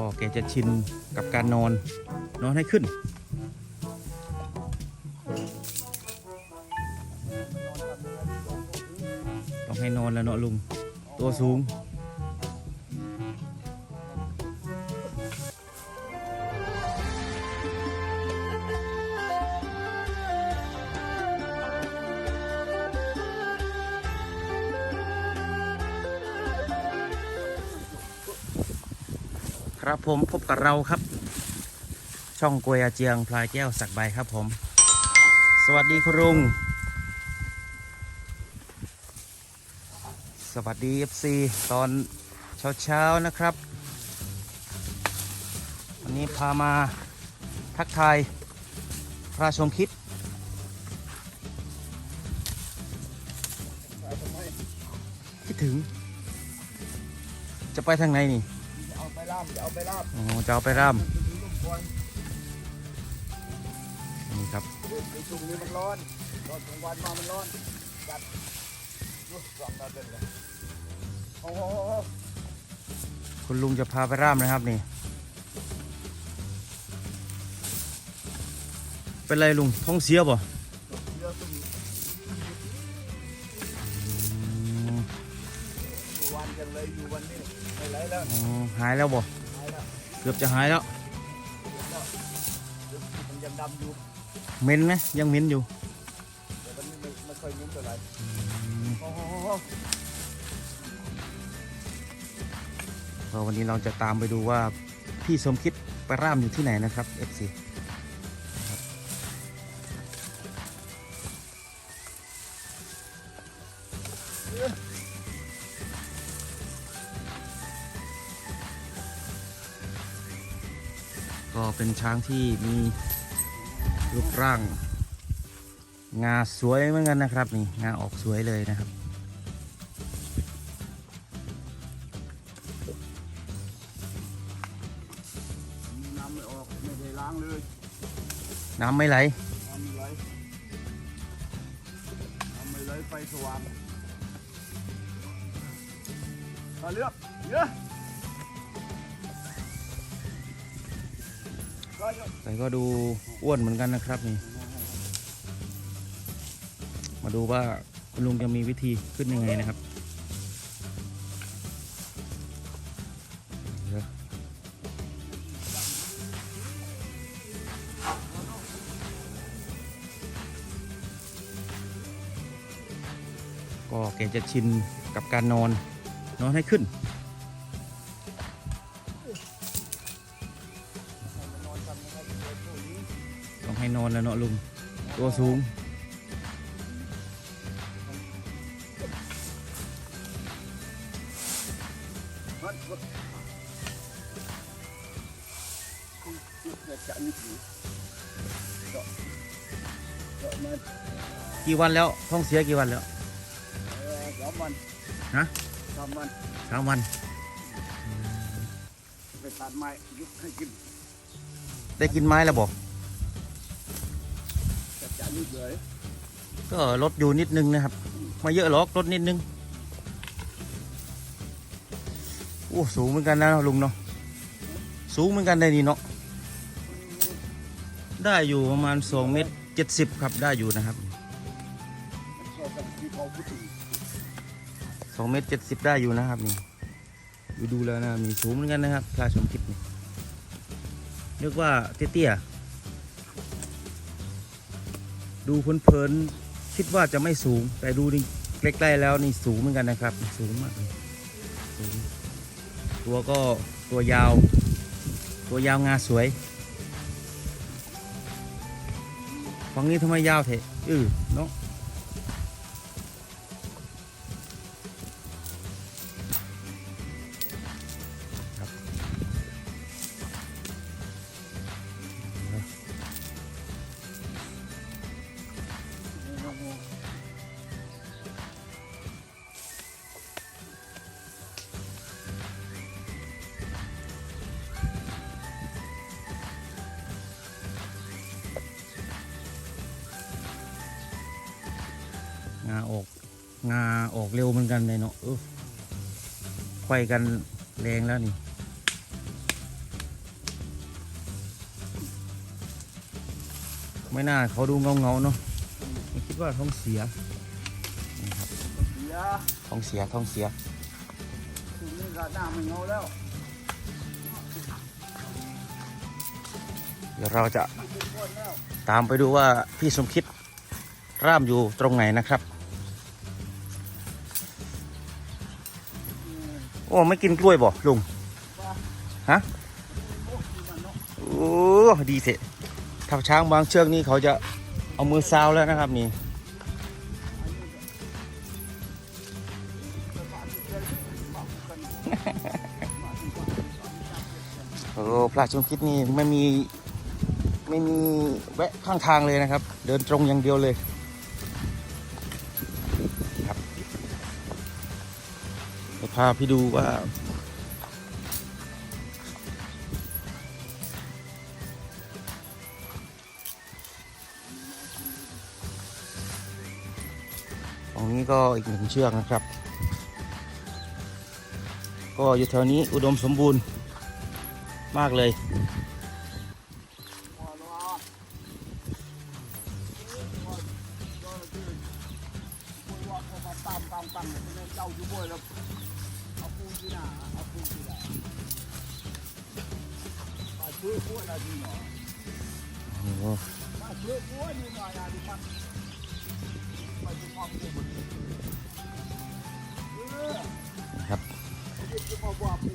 ก็แกจะชินกับการนอนนอนให้ขึ้น ต้องให้นอนแล้วเนาะลุง ตัวสูง ครับผมพบกับเราครับ ช่องกวยอาเจียงพลายแก้วสักใบครับผม สวัสดีคุณลุง สวัสดี FC ตอนเช้าๆนะครับ วันนี้พามาทักทายพระชมคิดคิดถึง จะไปทางไหนนี่าไปล่ามจะเอาไปล่ามอ๋อจะเอาไปร่ลูกบอลำนี่ครับในช่วงนี้มันร้อนร้อนกลางวันมามันร้อนจัดดูสองตาเป็นเลยโอ้โหคุณลุงจะพาไปร่ำนะครับนี่ เป็นไรลุงท้องเสียบ่ นี้ไม่ไหลแล้วอ๋อหายแล้วบ่หายแล้วเกือบจะหายแล้วมันยังดำอยู่เหม็นไหมยังเหม็นอยู่แต่วันนี้ไม่ไม่ค่อยมิ้นเท่าไหร่โอ้โหก็วันนี้เราจะตามไปดูว่าพี่สมคิดไปร่ำอยู่ที่ไหนนะครับ FC ก็เป็นช้างที่มีรูปร่าง งาสวยเหมือนกันนะครับนี่งาออกสวยเลยนะครับ น้ำไม่ออกไม่ได้ล้างเลย น้ำไม่ไหล น้ำไม่ไหลน้ำไม่ไหลไฟสว่างมาเลือกเยอะ แต่ก็ดูอ้วนเหมือนกันนะครับนี่ มาดูว่าคุณลุงจะมีวิธีขึ้นยังไงนะครับก็แกจะชินกับการนอนนอนให้ขึ้น ต้องให้นอนแล้วเนาะลุงตัวสูงมันก็คุณจะจะนี่ถือเจาะเจาะมากี่วันแล้วท้องเสียกี่วันแล้วเอ่อสามวันฮะสามวันสามวันไปตัดไม้ยุบให้กิน ได้กินไม้แล้วบอกจะจะนี่เลย ก็ลดอยู่นิดนึงนะครับม่เยอะหรอกลดนิดนึงโอ้สูงเหมือนกันนะลุงเนาะสูงเหมือนกันได้นี่เนาะได้อยู่ประมาณ2เมตร70ครับได้อยู่นะครับแค่กับที่เขาพูดถึง2เมตร70ได้อยู่นะครับนี่ดูดูแล้วนะมีสูงเหมือนกันนะครับพลาชมคิดนี่นึกว่าเตี้ยๆ ดูเพลินๆคิดว่าจะไม่สูง แต่ดูนี่ใกล้ๆแล้วนี่สูงเหมือนกันนะครับ สูงมากสูงตัวก็ตัวยาว ตัวยาวงาสวยฝั่งนี้ทำไมยาวเถอะอือเนาะ งาออกเร็วเหมือนกันเลยเนาะเออไข่กันแรงแล้วนี่ไม่น่าเขาดูเงาเงาเนาะคิดว่าท้องเสียนะครับท้องเสียท้องเสียท้ามัเงาแเดี๋ยวเราจะตามไปดูว่าพี่สมคิดร่ามอยู่ตรงไหนนะครับ โอ้ไม่กินกล้วยบ่ลุงฮะโอ้ยมันเนาะโอ้ดีเสร็จทับช้างบางเชือกนี่เขาจะเอามือซาวแล้วนะครับนี่โอ้พระชมคิดนี่ไม่มีไม่มีแวะข้างทางเลยนะครับ เดินตรงอย่างเดียวเลย พาพี่ดูว่า ตรงนี้ก็อีกหนึ่งเชือกนะครับ ก็อยู่แถวนี้อุดมสมบูรณ์มากเลย เจ้าอยู่บ่อยแล้วเอาปูที่หน้าเอาปูที่หน้ามาช่วยพวกเราดีหน่อยมาช่วยพวกนี้หน่อยนะดิพันมาดูความปูมันครับเดี๋ยวจะมาว่าปู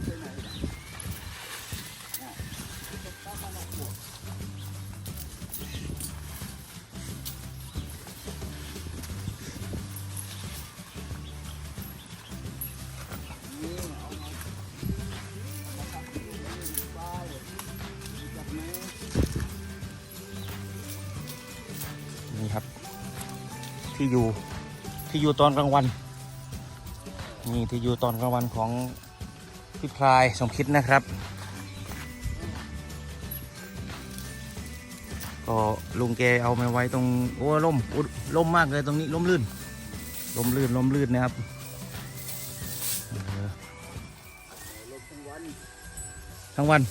ที่อยู่ที่อยู่ตอนกลางวันนี่ที่อยู่ตอนกลางวันของพี่พลายสมคิดนะครับ ก็ลุงแกเอามาไว้ตรงโอ้ล่มล่มมากเลยตรงนี้ล่มลื่นล่มลื่นล่มลื่นนะครับเออลงทั้งวัน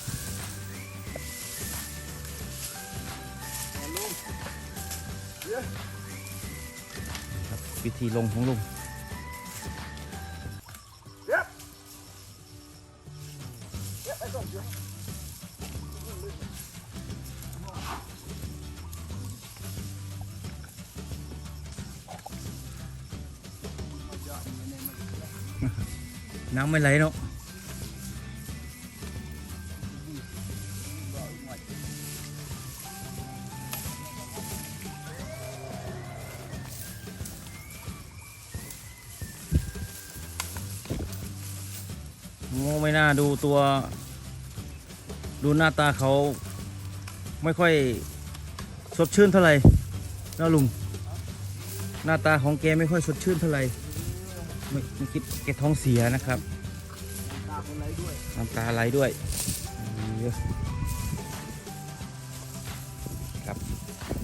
วิธีลงของลุงเดี๋ยวเดี๋ยวไอ้ต้นเดี๋ยวน้ำไม่ไหลเนาะ ดูตัว ดูหน้าตาเขาไม่ค่อยสดชื่นเท่าไหร่นะลุง หน้าตาของแกไม่ค่อยสดชื่นเท่าไหร่ไม่ไม่คิดแกท้องเสียนะครับตาคนไรด้วยน้ำตาไหลด้วยเยอะครับ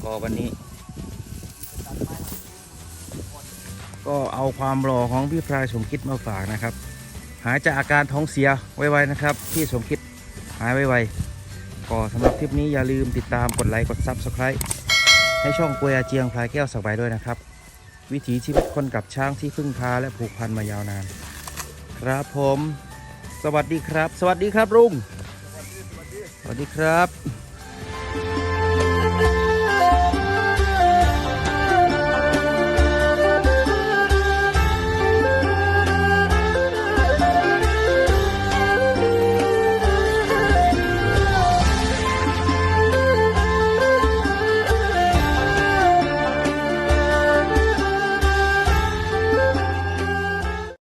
ก็วันนี้ ก็เอาความหล่อของพี่พรายสมคิดมาฝากนะครับ หายจากอาการท้องเสียไวๆนะครับพี่สมคิดหายไวๆก็สำหรับคลิปนี้อย่าลืมติดตามกดไลค์กด Subscribe ให้ช่องกวยอาเจียงพลายแก้วสบายด้วยนะครับ วิถีชีวิตคนกับช้างที่พึ่งพาและผูกพันมายาวนาน ครับผม สวัสดีครับ สวัสดีครับลุงสวัสดีสวัสดีสวัสดีครับ